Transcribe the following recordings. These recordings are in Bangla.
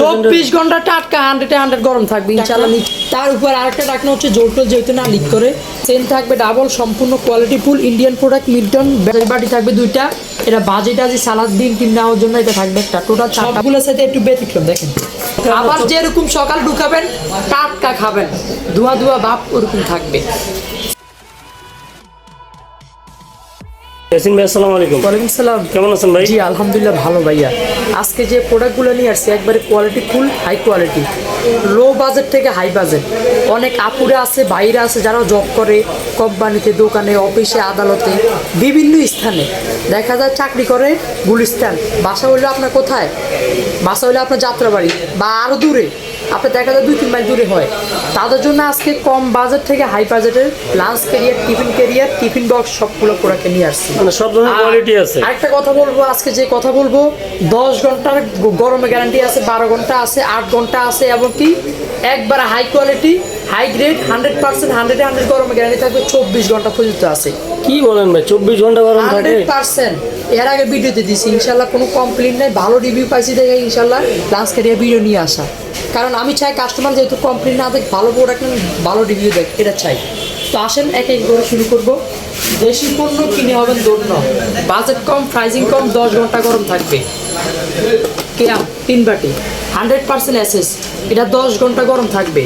চব্বিশ ঘণ্টা টাটকা হান্ড্রেডে হান্ড্রেড গরম থাকবে ইনশাল্লাহ তার উপর আরেকটা ডাকনা হচ্ছে জোরটোল যেহেতু না লিক করে চেন থাকবে ডাবল সম্পূর্ণ quality full Indian product Milton বাটি থাকবে দুইটা। এটা বাজেট আছে সালাদ দিন কিন নেওয়ার জন্য এটা থাকবে একটা। টোটাল সবগুলোর সাথে একটু ব্যতিক্রম দেখেন। আবার যেরকম সকাল ঢুকাবেন টাটকা খাবেন। ধোয়া ধোয়া ভাব ওরকম থাকবে। ইয়াসিন ভাই আসসালামু আলাইকুম। ওয়ালাইকুম সালাম। কেমন আছেন ভাই? জি আলহামদুলিল্লাহ ভালো ভাইয়া। আজকে যে প্রোডাক্টগুলো নিয়ে আসছি একবারে quality full high quality low budget থেকে হাই বাজেট অনেক আপুরা আছে বাইরে আছে যারা জব করে কোম্পানিতে দোকানে অফিসে আদালতে বিভিন্ন স্থানে। দেখা যায় চাকরি করে গুলিস্তান। বাসা হইল আপনার কোথায়? বাসা হইল আপনার যাত্রাবাড়ি বা আরও দূরে। আপনার দেখা যায় দুই তিন মাইল দূরে হয়। তাদের জন্য আজকে কম বাজেট থেকে হাই বাজেটের lunch carrier tiffin carrier tiffin box সবগুলো প্রোডাক্টে নিয়ে আসছি। মানে সব ধরনের কোয়ালিটি আছে। আরেকটা কথা বলব আজকে যে কথা বলব দশ ঘণ্টার গরমে গ্যারান্টি আছে বারো ঘণ্টা আছে আট ঘণ্টা আছে এবং কি একবার high quality high grade hundred percent hundred hundred গরমে গ্যারান্টি থাকবে চব্বিশ ঘণ্টা পর্যন্ত আছে। কি বলেন ভাই চব্বিশ ঘণ্টা গরম থাকে? হান্ড্রেড পার্সেন্ট এর আগে ভিডিওতে দিছি ইনশাল্লাহ কোনো কমপ্লেন নেই, ভালো রিভিউ পাইছি দেখে ইনশাল্লাহ লাঞ্চ ক্যারিয়ার ভিডিও নিয়ে আসা। কারণ আমি চাই কাস্টমার যেহেতু কমপ্লেন না দেখ, ভালো প্রোডাক্ট ভালো রিভিউ দেখ, এটা চাই। তো আসেন, এক এক করে শুরু করব। দেশি পণ্য কিনে হবেন দৌড় বাজেট কম প্রাইজিং কম, দশ ঘণ্টা গরম থাকবে। কেরাম? তিন বাটি। হান্ড্রেড পার্সেন্ট অ্যাসেস এটা দশ ঘণ্টা গরম থাকবে।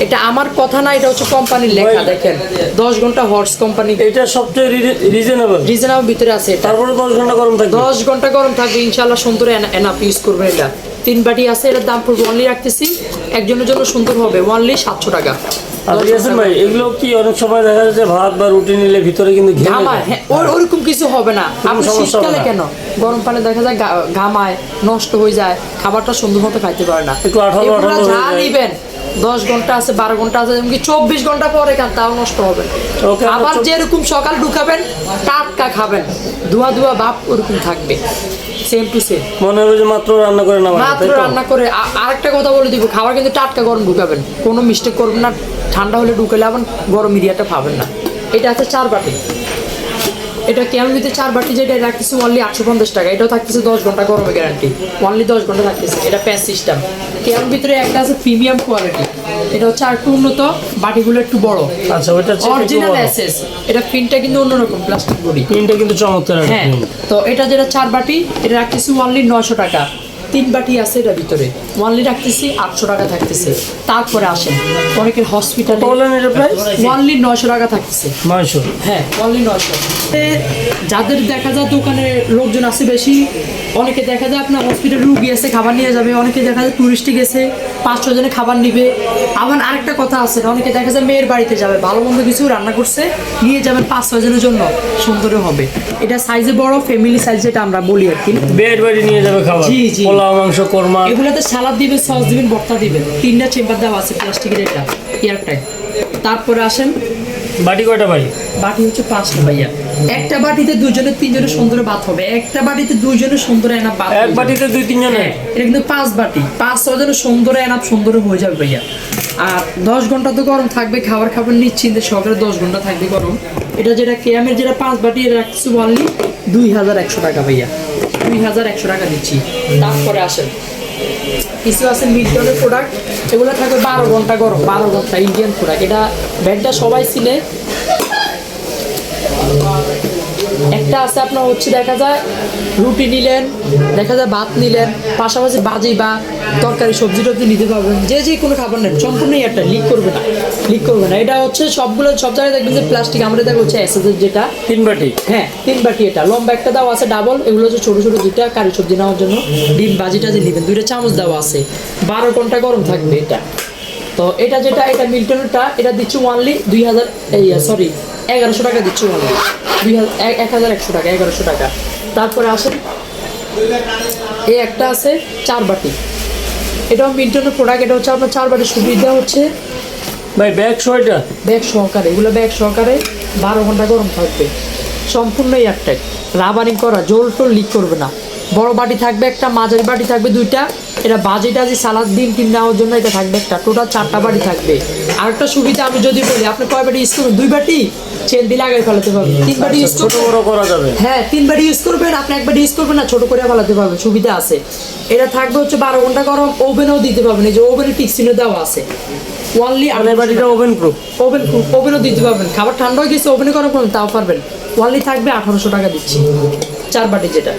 এটা আমার কথা না এটা হচ্ছে কোম্পানির লেখা দেখেন। দশ ঘণ্টা হর্স কোম্পানি এটা সবচেয়ে রিজনেবল রিজনেবল ভিতরে আছে তারপরে দশ ঘণ্টা গরম থাকবে। দশ ঘণ্টা গরম থাকবে ইনশাল্লাহ সুন্দর এনাপ ইউজ করবেন এটা। তিন বাটি আছে এটার দাম পড়বে অনলি রাখতেছি। একজনের জন্য সুন্দর হবে অনলি সাতশো টাকা। ভাই এগুলো কি অনেক সময় দেখা যাচ্ছে ভাত বা রুটি নিলে ভিতরে কিন্তু ঘেমে ঘামায় যায়। ওর- ওরকম কিছু হবে না। আপনি শীতকালে কেন? গরম পানি দেখা যায় গা- ঘামায় নষ্ট হয়ে যায় খাবারটা সুন্দর মতো খাইতে পারে না। একটু আঠালো আঠালো যা নিবেন দশ ঘণ্টা আছে বারো ঘণ্টা আছে এমনকি চব্বিশ ঘণ্টা পরে খান তাও নষ্ট হবে আবার যেরকম সকাল ঢুকাবেন টাটকা খাবেন। ধোয়া ধোয়া ভাব ওরকম থাকবে। সেম টু সেম মনে হবে যে মাত্র রান্না করে না মাত্র রান্না করে আরেকটা কথা বলে দিব খাবার কিন্তু টাটকা গরম ঢুকাবেন। কোনো মিস্টেক করবেন না ঠান্ডা হলে ঢুকালে আবার গরম এরিয়াটা পাবেন না। এটা আছে চার বাটি। এটা কেমন দিতে চার বাটি যেটা রাখতেছি অনলি আটশো পঞ্চাশ টাকা। এটাও থাকতেছে দশ ঘণ্টা গরমে গ্যারান্টি অনলি দশ ঘণ্টা থাকতেছে এটা প্যাস সিস্টেম কেমন ভিতরে একটা আছে প্রিমিয়াম কোয়ালিটি এটা হচ্ছে আর একটু উন্নত বাটিগুলো একটু বড়। আচ্ছা ওটা অরিজিনাল অ্যাসেস এটা প্রিন্টটা কিন্তু অন্যরকম প্লাস্টিক বডি প্রিন্টটা কিন্তু চমৎকার হ্যাঁ তো এটা যেটা চার বাটি এটা রাখতেছি অনলি নশো টাকা। তিন বাটি আছে এটা ভিতরে। ওয়ানলি রাখতেছি আটশো টাকা থাকতেছে। তারপরে আসেন অনেকের হসপিটালে ওয়ানলি নশো টাকা থাকতেছে। নয়শো? হ্যাঁ অনলি নশো যাদের দেখা যায় দোকানে লোকজন আছে বেশি অনেকে দেখা যায় আপনার হসপিটালে রুগী আছে খাবার নিয়ে যাবে অনেকে দেখা যায় টুরিস্টে গেছে পাঁচ ছ জনে খাবার নিবে। আবার আরেকটা কথা আছে অনেকে দেখা যায় মেয়ের বাড়িতে যাবে ভালো মন্দ কিছু রান্না করছে নিয়ে যাবেন পাঁচ ছজনের জন্য সুন্দর হবে। এটা সাইজে বড় ফ্যামিলি সাইজ যেটা আমরা বলি আর কি। বেড বাড়ি নিয়ে যাবে খাবার। জি, জি। পোলাও মাংস কোরমা। এগুলোতে সালাদ দিবেন সস দিবেন ভর্তা দিবেন। তিনটা চেম্বার দেওয়া আছে প্লাস্টিকের এটা তারপরে আসেন। বাটি কয়টা ভাই? বাটি হচ্ছে পাঁচটা ভাইয়া। একটা বাটিতে দুজনে তিনজনে সুন্দর ভাত হবে। একটা বাটিতে দুইজনে সুন্দর এনাপ ভাত এক বাটিতে দুই তিনজনের হ্যাঁ এটা কিন্তু পাঁচ বাটি। পাঁচ ছজনে সুন্দর এনাপ সুন্দর হয়ে যাবে ভাইয়া। আর দশ ঘণ্টা তো গরম থাকবে খাবার খাবার নিশ্চিন্তে সকালে দশ ঘণ্টা থাকবে গরম। এটা যেটা কেয়ামের যেটা পাঁচ বাটি এটা রাখছি বললি দুই হাজার একশো টাকা ভাইয়া। দুই হাজার একশো টাকা দিচ্ছি। তারপরে আসেন। কিছু আছে মিল্টনের প্রোডাক্ট এগুলো থাকবে বারো ঘণ্টা গরম, বারো ঘণ্টা ইন্ডিয়ান প্রোডাক্ট এটা ব্যাগটা সবাই চিনে একটা আছে আপনার হচ্ছে দেখা যায় রুটি নিলেন দেখা যায় ভাত নিলেন পাশাপাশি বাজি বা তরকারি সবজি টবজি নিতে পারবেন। যে যে কোনো খাবার নেন সম্পূর্ণই একটা লিক করবে না লিক করবে না। এটা হচ্ছে সবগুলো সব জায়গায় দেখবেন যে প্লাস্টিক আমরা দেখা হচ্ছে অ্যাসেসের যেটা। তিন বাটি। হ্যাঁ তিন বাটি এটা। লম্বা একটা দাও আছে ডাবল এগুলো হচ্ছে ছোটো ছোটো দুইটা কারি সবজি নেওয়ার জন্য। ডিম বাজি টাজি নেবেন। দুইটা চামচ দেওয়া আছে। বারো ঘণ্টা গরম থাকবে এটা। তো এটা যেটা এটা মিল্টনেরটা এটা দিচ্ছি ওয়ানলি দুই হাজার এই সরি এগারোশো টাকা দিচ্ছি ওয়ানলি দুই হাজার এক- হাজার একশো টাকা এগারোশো টাকা। তারপরে আসেন এই একটা আছে চার বাটি। এটাও মিল্টনের প্রোডাক্ট এটা হচ্ছে আপনার চার বাটি সুবিধা হচ্ছে ভাই ব্যাগ ছয়টা ব্যাগ সহকারে এগুলো ব্যাগ সহকারে বারো ঘণ্টা গরম থাকবে। সম্পূর্ণ এয়ারটাইট রাবারিং করা জল টোল লিক করবে না। বড় বাটি থাকবে একটা মাঝারি বাটি থাকবে দুইটা। এটা বাজি টাজি সালাদ ডিম টিম নেওয়ার জন্য এটা থাকবে একটা। টোটাল চারটা বাটি থাকবে। আরেকটা সুবিধা আমি যদি বলি আপনি কয় বাটি ইউজ করবেন? দুই বাটি? চেন দিলে আগে ফেলাতে পারবেন তিন বাটি ইউজ ছোট বড় করা যাবে। হ্যাঁ তিনবার ইউজ করবেন আপনি এক একবার ইউজ করবেন না ছোট করে ফেলাতে পারবেন সুবিধা আছে। এটা থাকবে হচ্ছে বারো ঘণ্টা গরম ওভেনও দিতে পারবেন। এই যে ওভেনের টিক্সিনও দেওয়া আছে। ওয়ানলি মানে বাড়িটা ওভেন প্রুফ ওভেন প্রুফ ওভেনও দিতে পারবেন। খাবার ঠান্ডা হয়ে গেছে ওভেনে গরম করবেন তাও পারবেন। ওয়ানলি থাকবে আঠারোশো টাকা দিচ্ছি। চার বাটি যেটা।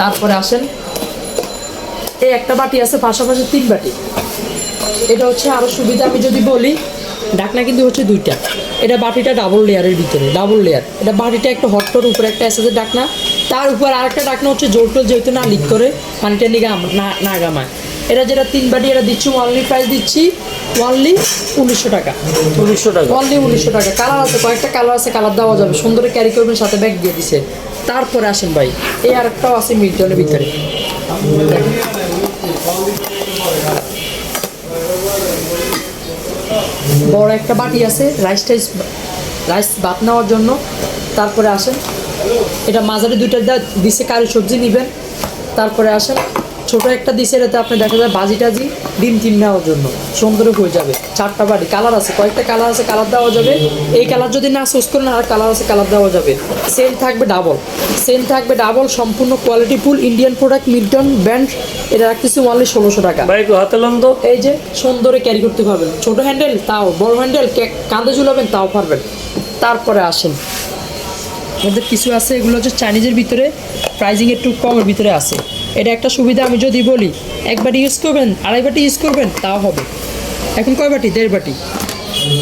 তারপরে আসেন। এই একটা বাটি আছে পাশাপাশি তিন বাটি। এটা হচ্ছে আরও সুবিধা আমি যদি বলি ডাকনা কিন্তু হচ্ছে দুইটা। এটা বাটিটা ডাবল লেয়ারের ভিতরে ডাবল লেয়ার এটা বাটিটা একটা হটটোর উপরে একটা এসেছে ডাকনা তার উপর আরেকটা ডাকনা হচ্ছে জোরটোল যেহেতু না লিক করে পানিটা গাম- না না গামায়। এটা যেটা তিন বাটি এটা দিচ্ছি ওয়ানলি প্রাইস দিচ্ছি ওয়ানলি উনিশশো টাকা। উনিশশো টাকা। অনলি উনিশশো টাকা। কালার আছে কয়েকটা কালার আছে কালার দেওয়া যাবে। সুন্দর ক্যারি করবেন সাথে ব্যাগ দিয়ে দিছে। তারপরে আসেন ভাই এই আরেকটাও আছে মিল্টনের ভিতরে। বড় একটা বাটি আছে রাইস টাইস রাইস ভাত নেওয়ার জন্য। তারপরে আসেন, এটা মাঝারি দুইটা দিছে কারি সবজি নেবেন। তারপরে আসেন, ছোট একটা দিছে, এটাতে আপনি দেখা যায় বাজি টাজি ডিম টিম নেওয়ার জন্য। সুন্দর হয়ে যাবে। চারটা বাটি কালার আছে। কয়েকটা কালার আছে কালার দেওয়া যাবে। এই কালার যদি না চুজ করেন আর কালার আছে কালার দেওয়া যাবে। সেল থাকবে ডাবল সেল থাকবে ডাবল সম্পূর্ণ quality full Indian product Milton brand এটা রাখতেছি ওনলি ষোলোশো টাকা। ভাই একটু হাতে তো এই যে সুন্দরে ক্যারি করতে পারবেন। ছোট হ্যান্ডেল তাও। বড় হ্যান্ডেল কাঁধে ঝুলাবেন তাও পারবেন। তারপরে আসেন। মধ্যে কিছু আছে এগুলো হচ্ছে চাইনিজের ভিতরে। প্রাইজিং একটু কমের ভিতরে আছে। এটা একটা সুবিধা আমি যদি বলি একবার ইউজ করবেন আড়াই বাটি ইউজ করবেন তাও হবে। এখন কয় বাটি? দেড় বাটি।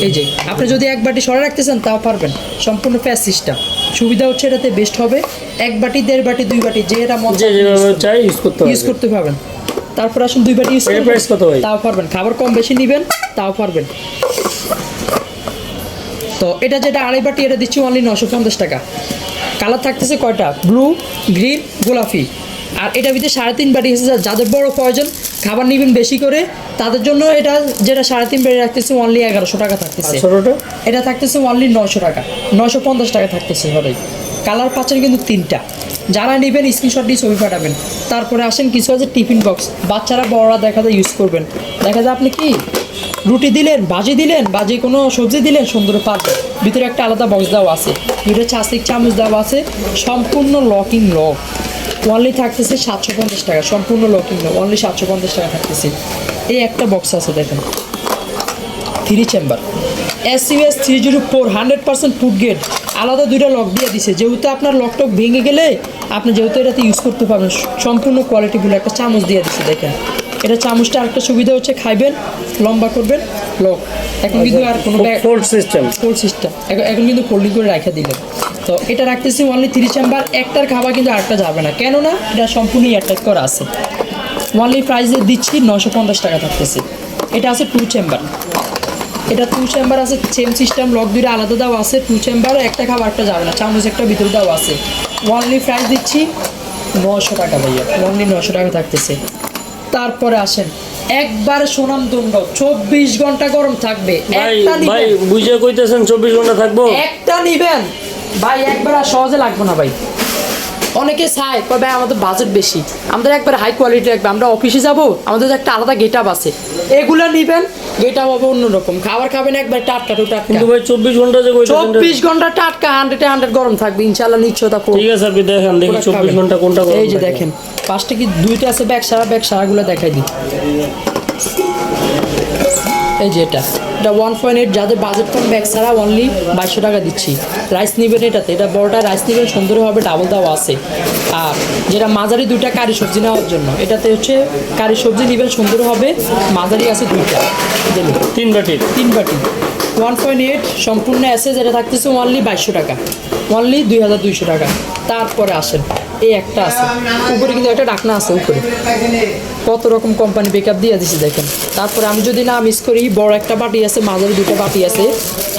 এই যে আপনি যদি এক বাটি সরে রাখতে চান তাও পারবেন। সম্পূর্ণ ফ্যাস সিস্টেম সুবিধা হচ্ছে এটাতে বেস্ট হবে এক বাটি দেড় বাটি দুই বাটি যে এটা চাই ইউজ করতে ইউজ করতে পারবেন। তারপর আসুন দুই বাটি ইউজ করবেন? তাও পারবেন। খাবার কম বেশি নেবেন তাও পারবেন। তো এটা যেটা আড়াই বাটি এটা দিচ্ছি অনলি নশো পঞ্চাশ টাকা। কালার থাকতেছে কয়টা? ব্লু গ্রিন গোলাপি। আর এটা ভিতরে সাড়ে তিন বাটি এসেছে যাদের বড় প্রয়োজন খাবার নেবেন বেশি করে তাদের জন্য এটা যেটা সাড়ে তিন বাটি রাখতেছে অনলি এগারোশো টাকা থাকতেছে। এটা থাকতেছে অনলি নশো টাকা নশো পঞ্চাশ টাকা থাকতেছে সবাই কালার পাচ্ছেন কিন্তু তিনটা। যারা নেবেন স্ক্রিনশট দিয়ে ছবি পাঠাবেন। তারপরে আসেন কিছু আছে টিফিন বক্স বাচ্চারা বড়রা দেখা যায় ইউজ করবেন। দেখা যায় আপনি কি রুটি দিলেন ভাজি দিলেন বা যে কোনো সবজি দিলেন সুন্দর পারবেন ভিতরে একটা আলাদা বক্স দেওয়া আছে। দুটো চাস্তিক চামচ দেওয়া আছে। সম্পূর্ণ লকিং লক অনলি থাকতেছে সাতশো পঞ্চাশ টাকা, সম্পূর্ণ লকিং লক অনলি সাতশো পঞ্চাশ টাকা থাকতেছে। এই একটা বক্স আছে দেখেন three chamber S CS three zero four hundred percent food gate আলাদা দুইটা লক দিয়ে দিছে। যেহেতু আপনার লকটক ভেঙে গেলে, আপনি যেহেতু এটাতে ইউজ করতে পারবেন, সম্পূর্ণ কোয়ালিটিগুলো একটা চামচ দিয়ে দিছে, দেখেন। এটা চামচটা আরেকটা সুবিধা হচ্ছে, খাইবেন, লম্বা করবেন লক এখন কিন্তু আর কোনো ফোল্ড সিস্টেম ফোল্ড সিস্টেম এখন কিন্তু ফোল্ডিং করে রাখা দিলেন তো এটা রাখতেছি অনলি থ্রি চেম্বার একটার খাবার কিন্তু আরেকটা যাবে না। কেননা এটা সম্পূর্ণ এয়ারটাইট করা আছে। অনলি প্রাইসে দিচ্ছি নশো পঞ্চাশ টাকা থাকতেছে। এটা আছে টু চেম্বার এটা টু চেম্বার আছে সেম সিস্টেম লক দুইটা আলাদা দেওয়া আছে টু চেম্বার একটা খাবার একটা যাবে না। চামচ একটা ভিতরে দেওয়া আছে। অনলি প্রাইস দিচ্ছি নশো টাকা ভাইয়া। অনলি নশো টাকা থাকতেছে। তারপরে আসেন। একবার সোনাম দুন্ড চব্বিশ ঘণ্টা গরম থাকবে। ভাই ভাই বুঝে কইতেছেন চব্বিশ ঘণ্টা থাকব? একটা নিবেন। ভাই একবার আর সহজে লাগবে না ভাই। অনেকে চায় কয় ভাই আমাদের বাজেট বেশি। আমাদের একবার হাই কোয়ালিটি লাগবে আমরা অফিসে যাব আমাদের একটা আলাদা গেট আপ আছে। এগুলো নিবেন গেট আপ হবে অন্যরকম খাবার খাবেন একবার টাটকা টু টাটকা। কিন্তু ভাই চব্বিশ ঘণ্টা যে চব্বিশ ঘণ্টা টাটকা হান্ড্রেডে হান্ড্রেড গরম থাকবে ইনশাল্লাহ নিশ্চয়তা ঠিক আছে আপনি দেখেন দেখি চব্বিশ ঘণ্টা কোনটা এই যে দেখেন পাঁচটা কি দুইটা আছে ব্যাগ সারা ব্যাগ সারাগুলো দেখাই দিই। এই যে এটা এটা ওয়ান পয়েন্ট এইট যাদের বাজেট কম ব্যাগ ছাড়া অনলি বাইশশো টাকা দিচ্ছি। রাইস নিবেন এটাতে এটা বড়টা রাইস নিবেন সুন্দরভাবে হবে ডাবল দেওয়া আছে। আর যেটা মাঝারি দুইটা কারি সবজি নেওয়ার জন্য এটাতে হচ্ছে কারি সবজি নিবেন সুন্দর হবে মাঝারি আছে দুইটা। তিন বাটি। তিন বাটি। ওয়ান পয়েন্ট এইট সম্পূর্ণ অ্যাসেজ এটা থাকতেছে অনলি বাইশশো টাকা। অনলি দুই হাজার দুইশো টাকা। তারপরে আসেন এই একটা আছে। উপরে কিন্তু একটা ডাকনা আছে উপরে। কত রকম কোম্পানি বেকআপ দিয়ে দিছে দেখেন। তারপরে আমি যদি না মিস করি বড় একটা বাটি আছে মাঝারি দুটো বাটি আছে।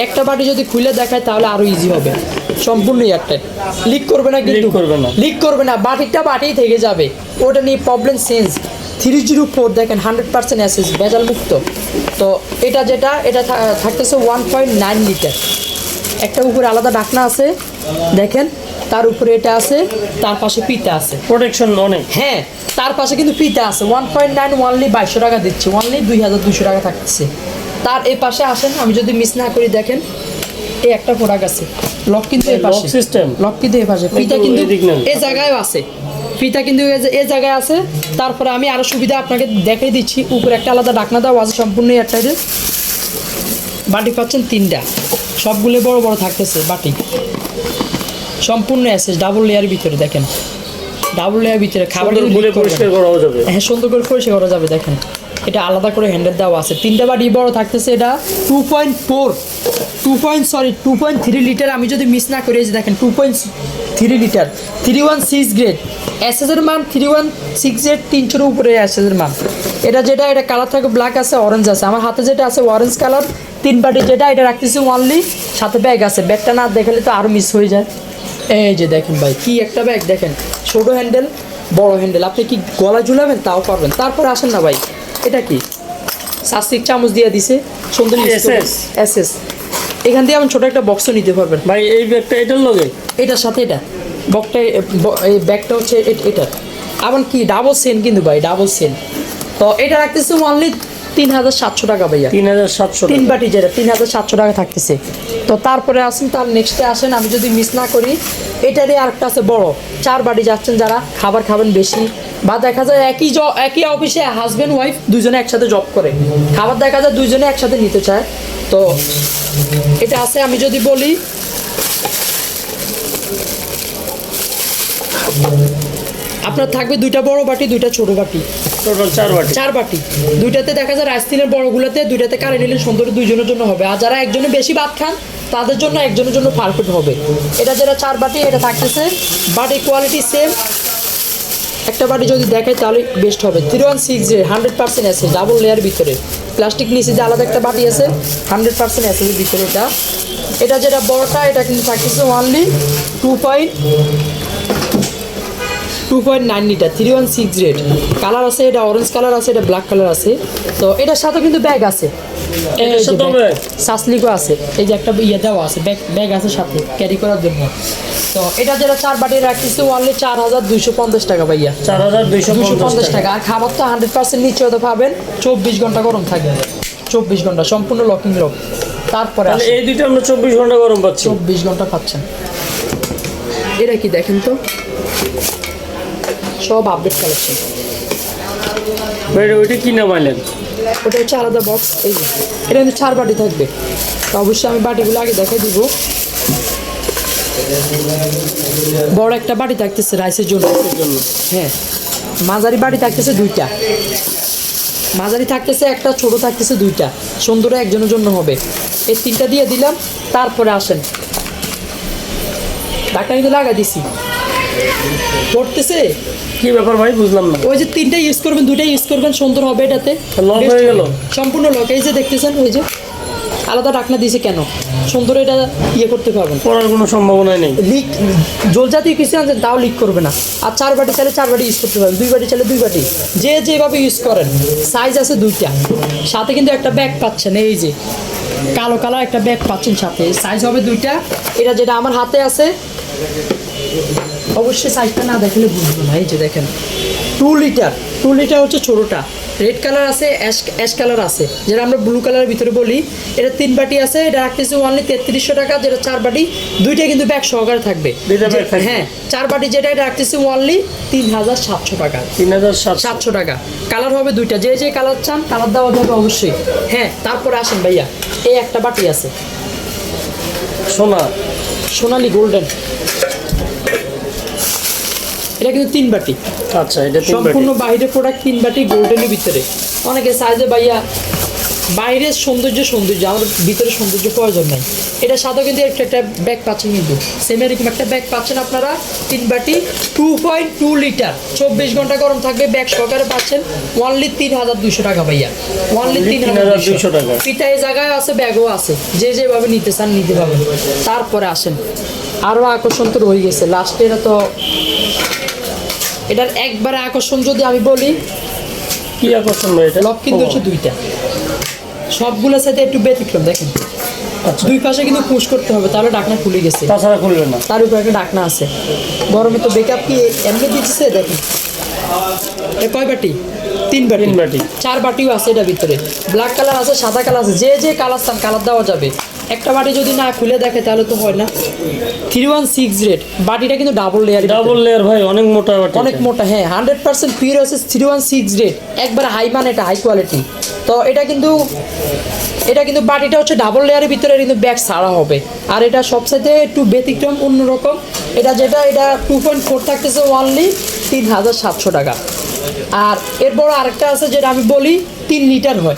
একটা বাটি যদি খুলে দেখায় তাহলে আরও ইজি হবে। সম্পূর্ণ এয়ারটাইট লিক করবে না কিন্তু। করবে না। লিক করবে না। বাটিটা বাটিই থেকে যাবে। ওটা নিয়ে problem change three zero four দেখেন হান্ড্রেড পার্সেন্ট অ্যাসেস ভেজাল মুক্ত তো এটা যেটা এটা থাকতেছে ওয়ান পয়েন্ট নাইন লিটার একটা উপরে আলাদা ডাকনা আছে দেখেন তার উপরে এটা আছে তার পাশে পিতা আছে। প্রোটেকশন অনেক হ্যাঁ তার পাশে কিন্তু ফিতে আছে। ওয়ান পয়েন্ট নাইন ওয়ানলি বাইশশো টাকা দিচ্ছে ওয়ানলি দুই হাজার দুশো টাকা থাকতেছে। তার এই পাশে আসেন আমি যদি মিস না করি দেখেন এই একটা প্রোডাক্ট আছে। লক কিন্তু এই পাশে। লক সিস্টেম লক কিন্তু এই পাশে। ফিতা কিন্তু এই জায়গায়ও আছে। ফিতা কিন্তু এই জায়গায় আছে। তারপরে আমি আরও সুবিধা আপনাকে দেখাই দিচ্ছি। উপরে একটা আলাদা ডাকনা দেওয়া আছে সম্পূর্ণ এয়ারটাইটের বাটি পাচ্ছেন তিনটা। সবগুলো বড় বড় থাকতেছে বাটি। সম্পূর্ণ এসে ডাবল লেয়ার ভিতরে দেখেন। ডাবল লেয়ার ভিতরে খাবার। পরিষ্কার করা যাবে। হ্যাঁ সুন্দর করে পরিষ্কার করা যাবে দেখেন। এটা আলাদা করে হ্যান্ডেল দেওয়া আছে। তিনটা বাটি বড় থাকতেছে এটা two point four two point sorry two point three litre আমি যদি মিস না করি যে দেখেন two point three litre three one six grade এসএসের মান থ্রি ওয়ান সিক্স গ্রেড তিনশোর উপরে এসএসের মান। এটা যেটা, এটা কালার থাকে ব্ল্যাক আছে অরেঞ্জ আছে। আমার হাতে যেটা আছে অরেঞ্জ কালার তিন বাটি যেটা, এটা রাখতেছি ওয়ানলি সাথে ব্যাগ আছে। ব্যাগটা না দেখালে তো আরও মিস হয়ে যায়। এই যে দেখেন ভাই, কি একটা ব্যাগ দেখেন। ছোটো হ্যান্ডেল বড় হ্যান্ডেল আপনি কি গলা ঝুলাবেন? তাও পারবেন। তারপর আসেন না ভাই। এটা কি? সাস্তিক চামচ দিয়ে দিছে সুন্দর এসএস এস এস এখান দিয়ে আপনি ছোট একটা বক্সও নিতে পারবেন। ভাই এই ব্যাগটা এটার লগে? এটার সাথে এটা। বকটা এই ব্যাগটা হচ্ছে এটা আবার কি? ডাবল সেন কিন্তু ভাই ডাবল সেন তো এটা রাখতেছে অনলি তিন হাজার সাতশো টাকা ভাইয়া। তিন হাজার সাতশো তিন বাটি যেটা তিন হাজার সাতশো টাকা থাকতেছে। তো তারপরে আসেন তার নেক্সটে আসেন আমি যদি মিস না করি এটারই আরেকটা আছে বড়। চার বাটি যাচ্ছেন যারা খাবার খাবেন বেশি। বা দেখা যায় একই একই অফিসে হাজব্যান্ড ওয়াইফ দুজনে একসাথে জব করে। খাবার দেখা যায় দুজনে একসাথে নিতে চায়। তো এটা আছে আমি যদি বলি আপনার থাকবে দুইটা বড় বাটি দুইটা ছোট বাটি। টোটাল চার বাটি। চার বাটি। দুইটাতে দেখা যায় রাইস বড়গুলোতে, দুইটাতে কারে নিলে সুন্দর দুইজনের জন্য হবে। আর যারা একজনে বেশি ভাত খান, তাদের জন্য একজনের জন্য পারফেক্ট হবে। এটা যেটা চার বাটি, এটা থাকতেছে। বাটি কোয়ালিটি সেম একটা বাটি যদি দেখাই, তাহলে বেস্ট হবে। Three one six hundred percent আছে ডাবল লেয়ার ভিতরে। প্লাস্টিক নিচে যে আলাদা একটা বাটি আছে হান্ড্রেড পার্সেন্ট আছে ভিতরে এটা। এটা যেটা বড়টা, এটা কিন্তু থাকতেছে only two point two point nine litre three one six red colour আছে এটা অরেঞ্জ কালার আছে এটা ব্ল্যাক কালার আছে। তো এটার সাথে কিন্তু ব্যাগ আছে? সাসলিকও আছে। এই যে একটা ইয়ে দেওয়া আছে ব্যাগ ব্যাগ আছে সাথে ক্যারি করার জন্য। তো এটা যেটা চার বাটি রাখতেছে অনলি চার হাজার দুইশো পঞ্চাশ টাকা ভাইয়া। চার হাজার দুইশো পঞ্চাশ টাকা। আর খাবার তো হান্ড্রেড পার্সেন্ট নিশ্চয়তা পাবেন চব্বিশ ঘণ্টা গরম থাকবে চব্বিশ ঘণ্টা সম্পূর্ণ লকিং লক তারপরে এই দুইটা আমরা চব্বিশ ঘণ্টা গরম পাচ্ছি। চব্বিশ ঘণ্টা পাচ্ছেন। এটা কি দেখেন তো? সব আপডেট কালেকশন ভাই ওইটা কি নামাইলেন ওটা হচ্ছে আলাদা বক্স এই এটা কিন্তু চার বাটি থাকবে। তো অবশ্যই আমি বাটিগুলো আগে দেখাই দিব। বড় একটা বাটি থাকতেছে রাইসের জন্য। হ্যাঁ। মাঝারি বাটি থাকতেছে দুইটা। মাঝারি থাকতেছে একটা ছোট থাকতেছে দুইটা। সুন্দর একজনের জন্য হবে। এই তিনটা দিয়ে দিলাম তারপরে আসেন। ডাক্তার কিন্তু লাগাই দিছি। পড়তেছে? কি ব্যাপার ভাই? বুঝলাম না। ওই যে তিনটা ইউজ করবেন দুইটা ইউজ করবেন সুন্দর হবে এটাতে। লক হয়ে গেল? সম্পূর্ণ লক এই যে দেখতেছেন ওই যে আলাদা ডাকনা দিয়েছে কেন? সুন্দর এটা ইয়ে করতে পারবেন পড়ার কোনো সম্ভাবনা নেই। লিক জল জাতীয় কিছু আনছেন তাও লিক করবে না। আর চার বাটি চাইলে চার বাটি ইউজ করতে পারবেন দুই বাটি চাইলে দুই বাটি। যে যেভাবে ইউজ করেন সাইজ আছে দুইটা। সাথে কিন্তু একটা ব্যাগ পাচ্ছেন এই যে কালো কালো একটা ব্যাগ পাচ্ছেন সাথে। সাইজ হবে দুইটা। এটা যেটা আমার হাতে আছে অবশ্যই সাইজটা না দেখলে বুঝব না এই যে দেখেন। টু লিটার টু লিটার হচ্ছে ছোটোটা। রেড কালার আছে অ্যাশ অ্যাশ কালার আছে। যেটা আমরা ব্লু কালারের ভিতরে বলি এটা তিন বাটি আছে এটা রাখতেছে অনলি তেত্রিশশো টাকা যেটা চার বাটি দুইটা কিন্তু ব্যাগ সহকারে থাকবে। হ্যাঁ চার বাটি যেটা এটা রাখতেছে অনলি তিন হাজার সাতশো টাকা। তিন হাজার সাতশো। সাতশো টাকা। কালার হবে দুইটা। যে যে কালার চান কালার দেওয়া যাবে অবশ্যই। হ্যাঁ তারপরে আসেন ভাইয়া এই একটা বাটি আছে। সোনা। সোনালি গোল্ডেন এটা কিন্তু তিন বাটি। আচ্ছা এটা সম্পূর্ণ বাইরে প্রোডাক্ট তিন বাটি গোল্ডেনের ভিতরে। অনেকে সাইজে ভাইয়া বাইরের সৌন্দর্য সৌন্দর্য আমার ভিতরে সৌন্দর্য প্রয়োজন নাই এটা সাথেও কিন্তু একটা একটা ব্যাগ পাচ্ছেন কিন্তু। সেম এরকম একটা ব্যাগ পাচ্ছেন আপনারা তিন বাটি টু পয়েন্ট টু লিটার চব্বিশ ঘণ্টা গরম থাকবে ব্যাগ সহকারে পাচ্ছেন ওনলি তিন হাজার দুশো টাকা ভাইয়া। ওনলি তিন হাজার 3,200 দুশো টাকা। পিতা এই জায়গায় আছে ব্যাগও আছে। যে যেভাবে নিতে চান নিতে পারবেন। তারপরে আসেন। আরও আকর্ষণ তো রয়ে গেছে। লাস্টে এটা তো এটার একবারে আকর্ষণ যদি আমি বলি কি আকর্ষণ ভাই এটা? লক কিন্তু হচ্ছে দুইটা। সবগুলোর সাথে একটু ব্যতিক্রম দেখেন। আচ্ছা। দুই পাশে কিন্তু পুশ করতে হবে তাহলে ডাকনা খুলে গেছে। তাছাড়া খুলবে না। তার উপরে একটা ডাকনা আছে। গরমে তো বেকআপ কি এমনি দিচ্ছে দেখেন। এ কয় বাটি? তিন বাটি। তিন বাটি। চার বাটিও আছে এটা ভিতরে। ব্ল্যাক কালার আছে সাদা কালার আছে যে যে কালার তার কালার দেওয়া যাবে। একটা বাটি যদি না খুলে দেখে তাহলে তো হয় না। থ্রি ওয়ান সিক্স রেট বাটিটা কিন্তু ডাবল লেয়ার ডাবল লেয়ার ভাই অনেক মোটা বাটি। অনেক মোটা হ্যাঁ হান্ড্রেড পার্সেন্ট পিওর আছে থ্রি ওয়ান সিক্স রেট একবার হাই মান এটা হাই কোয়ালিটি তো এটা কিন্তু এটা কিন্তু বাটিটা হচ্ছে ডাবল লেয়ারের ভিতরে কিন্তু ব্যাগ ছাড়া হবে। আর এটা সবসাথে একটু ব্যতিক্রম অন্যরকম। এটা যেটা এটা টু পয়েন্ট ফোর থাকতেছে ওয়ানলি তিন হাজার সাতশো টাকা। আর এরপর আরেকটা আছে যেটা আমি বলি তিন লিটার হয়।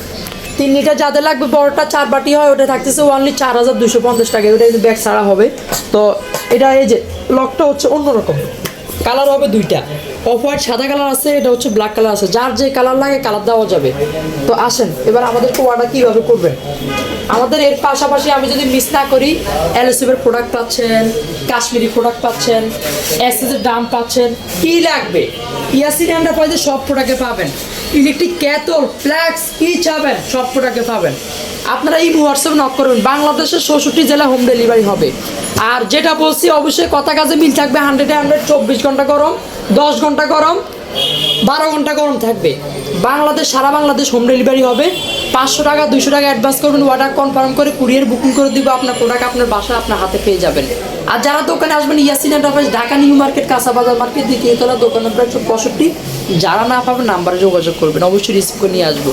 তিন লিটার যাদের লাগবে, বড়টা চার বাটি হয়, ওটা থাকতেছে ওয়ানলি চার হাজার দুশো পঞ্চাশ টাকা। ওটা ব্যাগ ছাড়া হবে। তো এটা এই যে লকটা হচ্ছে অন্যরকম। কালার হবে দুইটা। অফ হোয়াইট সাদা কালার আছে, এটা হচ্ছে ব্ল্যাক কালার আছে। যার যে কালার লাগে কালার দেওয়া যাবে। তো আসেন, এবার আমাদেরকে অর্ডার কীভাবে করবেন? আমাদের এর পাশাপাশি আমি যদি মিস না করি এলএসএফের প্রোডাক্ট পাচ্ছেন, কাশ্মীরি প্রোডাক্ট পাচ্ছেন এসএসের দাম পাচ্ছেন, কী লাগবে? ইয়াসিন এন্টারপ্রাইজে সব প্রোডাক্টে পাবেন। ইলেকট্রিক ক্যাতল ফ্ল্যাক্স কী চাবেন? সব প্রোডাক্টে পাবেন। আপনারা এই হোয়াটসঅ্যাপ নক করবেন বাংলাদেশের চৌষট্টি জেলা হোম ডেলিভারি হবে। আর যেটা বলছি, অবশ্যই কথা কাজে মিল থাকবে। হান্ড্রেডে হান্ড্রেড চব্বিশ ঘণ্টা গরম, দশ ঘণ্টা গরম, বারো ঘণ্টা গরম থাকবে। বাংলাদেশ, সারা বাংলাদেশ হোম ডেলিভারি হবে। পাঁচশো টাকা দুশো টাকা অ্যাডভান্স করবেন। অর্ডার কনফার্ম করে কুরিয়ার বুকিং করে দিব। আপনার প্রোডাক্ট আপনার বাসায়, আপনার হাতে পেয়ে যাবেন। আর যারা দোকানে আসবেন, Yasin enterprise Dhaka new market, কাঁচা বাজার মার্কেট, দ্বিতীয় তলা, দোকান নম্বর একশো পঁয়ষট্টি। যারা না পাবে নাম্বারে যোগাযোগ করবেন। অবশ্যই রিসিভ করে নিয়ে আসব।